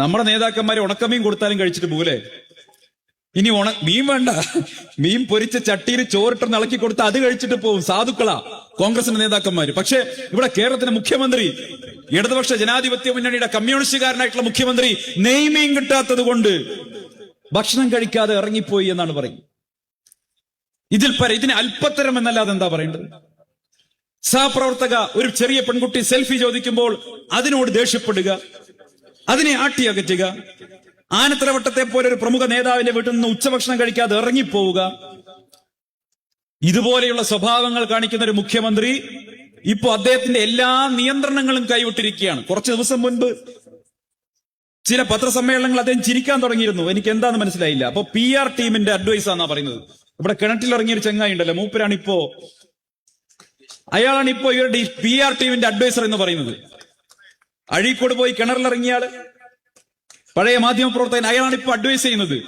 നമ്മുടെ നേതാക്കന്മാരെ ഉണക്കമീൻ കൊടുത്താലും കഴിച്ചിട്ട് പോലെ ഇനി ഉണ മീൻ വേണ്ട. മീൻ പൊരിച്ച ചട്ടിയിൽ ചോറിട്ട് ഇളക്കി കൊടുത്ത് അത് കഴിച്ചിട്ട് പോകും സാധുക്കളാ കോൺഗ്രസിന്റെ നേതാക്കന്മാര്. പക്ഷെ ഇവിടെ കേരളത്തിന്റെ മുഖ്യമന്ത്രി ഇടതുപക്ഷ ജനാധിപത്യ മുന്നണിയുടെ കമ്മ്യൂണിസ്റ്റുകാരനായിട്ടുള്ള മുഖ്യമന്ത്രി നെയ്മീൻ കിട്ടാത്തത് കൊണ്ട് ഭക്ഷണം കഴിക്കാതെ ഇറങ്ങിപ്പോയി എന്നാണ് പറയുന്നത്. ഇതിൽ പര ഇതിന് അല്പത്തരം എന്നല്ലാതെ എന്താ പറയേണ്ടത്? സഹപ്രവർത്തക ഒരു ചെറിയ പെൺകുട്ടി സെൽഫി ചോദിക്കുമ്പോൾ അതിനോട് ദേഷ്യപ്പെടുക. അതിനെ ആട്ടി അകറ്റുക. ആനത്തലവട്ടത്തെ പോലെ ഒരു പ്രമുഖ നേതാവിന്റെ വീട്ടിൽ നിന്ന് ഉച്ചഭക്ഷണം കഴിക്കാതെ ഇറങ്ങിപ്പോവുക. ഇതുപോലെയുള്ള സ്വഭാവങ്ങൾ കാണിക്കുന്ന ഒരു മുഖ്യമന്ത്രി ഇപ്പോൾ അദ്ദേഹത്തിന്റെ എല്ലാ നിയന്ത്രണങ്ങളും കൈവിട്ടിരിക്കുകയാണ്. കുറച്ച് ദിവസം മുൻപ് ചില പത്രസമ്മേളനങ്ങൾ അദ്ദേഹം ചിരിക്കാൻ തുടങ്ങിയിരുന്നു. എനിക്ക് എന്താന്ന് മനസ്സിലായില്ല. അപ്പൊ പി ആർ ടീമിന്റെ അഡ്വൈസ് ആണെന്നാ പറയുന്നത്. ഇവിടെ കിണറ്റിൽ ഇറങ്ങിയ ഒരു ചെങ്ങായി ഉണ്ടല്ലോ. മൂപ്പരാണ് ഇപ്പോ അയാളാണ് ഇപ്പോ ഇവരുടെ പി ആർ ടീമിന്റെ അഡ്വൈസർ എന്ന് പറയുന്നത്. അഴീക്കോട് പോയി കിണറിലിറങ്ങിയാൽ പഴയ മാധ്യമ പ്രവർത്തകൻ അയാളാണ് ഇപ്പൊ അഡ്വൈസ് ചെയ്യുന്നത്.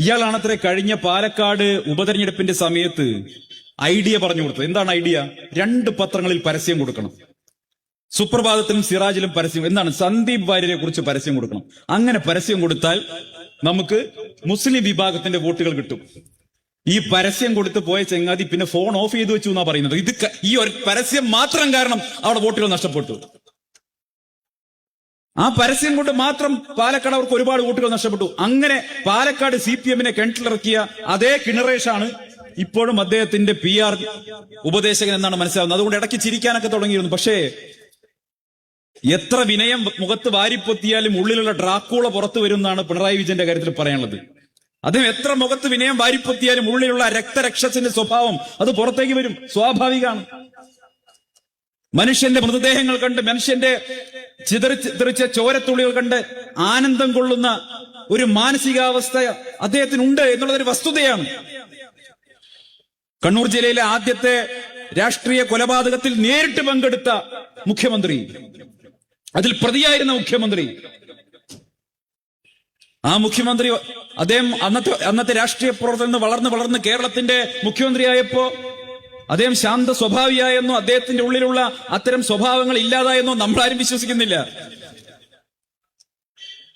ഇയാളാണത്രേ കഴിഞ്ഞ പാലക്കാട് ഉപതെരഞ്ഞെടുപ്പിന്റെ സമയത്ത് ഐഡിയ പറഞ്ഞു കൊടുത്തത്. എന്താണ് ഐഡിയ? രണ്ട് പത്രങ്ങളിൽ പരസ്യം കൊടുക്കണം. സുപ്രഭാതത്തിലും സിറാജിലും പരസ്യം. എന്താണ്? സന്ദീപ് വാര്യരെ കുറിച്ച് പരസ്യം കൊടുക്കണം. അങ്ങനെ പരസ്യം കൊടുത്താൽ നമുക്ക് മുസ്ലിം വിഭാഗത്തിന്റെ വോട്ടുകൾ കിട്ടും. ഈ പരസ്യം കൊടുത്ത് പോയ ചെങ്ങാതി പിന്നെ ഫോൺ ഓഫ് ചെയ്തു വെച്ചു എന്നാ പറയുന്നത്. ഇത് ഈ ഒരു പരസ്യം മാത്രം കാരണം അവിടെ വോട്ടുകൾ നഷ്ടപ്പെട്ടു. ആ പരസ്യം കൊണ്ട് മാത്രം പാലക്കാട് അവർക്ക് ഒരുപാട് വോട്ടുകൾ നഷ്ടപ്പെട്ടു. അങ്ങനെ പാലക്കാട് സി പി എമ്മിനെ കിണറ്റിലിറക്കിയ അതേ കിണറേഷാണ് ഇപ്പോഴും അദ്ദേഹത്തിന്റെ പി ആർ ഉപദേശകൻ എന്നാണ് മനസ്സിലാവുന്നത്. അതുകൊണ്ട് ഇടയ്ക്ക് ചിരിക്കാനൊക്കെ തുടങ്ങിയിരുന്നു. പക്ഷേ എത്ര വിനയം മുഖത്ത് വാരിപ്പൊത്തിയാലും ഉള്ളിലുള്ള ഡ്രാക്കൂള പുറത്തു വരും എന്നാണ് പിണറായി വിജയന്റെ കാര്യത്തിൽ പറയാനുള്ളത്. അദ്ദേഹം എത്ര മുഖത്ത് വിനയം വാരിപ്പൊത്തിയാലും ഉള്ളിലുള്ള രക്തരക്ഷസിന്റെ സ്വഭാവം അത് പുറത്തേക്ക് വരും. സ്വാഭാവികമാണ്. മനുഷ്യന്റെ മൃതദേഹങ്ങൾ കണ്ട് മനുഷ്യന്റെ ചിതറി തെറിച്ച ചോരത്തുള്ളികൾ കണ്ട് ആനന്ദം കൊള്ളുന്ന ഒരു മാനസികാവസ്ഥ അദ്ദേഹത്തിനുണ്ട് എന്നുള്ളതൊരു വസ്തുതയാണ്. കണ്ണൂർ ജില്ലയിലെ ആദ്യത്തെ രാഷ്ട്രീയ കൊലപാതകത്തിൽ നേരിട്ട് പങ്കെടുത്ത മുഖ്യമന്ത്രി. അതിൽ പ്രതിയായിരുന്ന മുഖ്യമന്ത്രി. ആ മുഖ്യമന്ത്രി അദ്ദേഹം അന്നത്തെ അന്നത്തെ രാഷ്ട്രീയ പ്രവർത്തനം വളർന്ന് വളർന്ന് കേരളത്തിന്റെ മുഖ്യമന്ത്രിയായപ്പോ അദ്ദേഹം ശാന്ത സ്വഭാവിയായെന്നോ അദ്ദേഹത്തിന്റെ ഉള്ളിലുള്ള അത്തരം സ്വഭാവങ്ങൾ ഇല്ലാതായെന്നോ നമ്മളാരും വിശ്വസിക്കുന്നില്ല.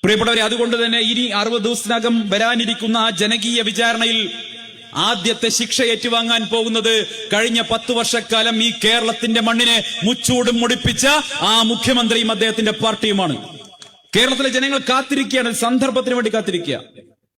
പ്രിയപ്പെട്ടവരെ അതുകൊണ്ട് തന്നെ ഇനി അറുപത് ദിവസത്തിനകം വരാനിരിക്കുന്ന ആ ജനകീയ വിചാരണയിൽ ആദ്യത്തെ ശിക്ഷ ഏറ്റുവാങ്ങാൻ പോകുന്നത് കഴിഞ്ഞ പത്ത് വർഷക്കാലം ഈ കേരളത്തിന്റെ മണ്ണിനെ മുച്ചൂടും മുടിപ്പിച്ച ആ മുഖ്യമന്ത്രിയും അദ്ദേഹത്തിന്റെ പാർട്ടിയുമാണ്. കേരളത്തിലെ ജനങ്ങൾ കാത്തിരിക്കുകയാണ് സന്ദർഭത്തിന് വേണ്ടി കാത്തിരിക്കുക.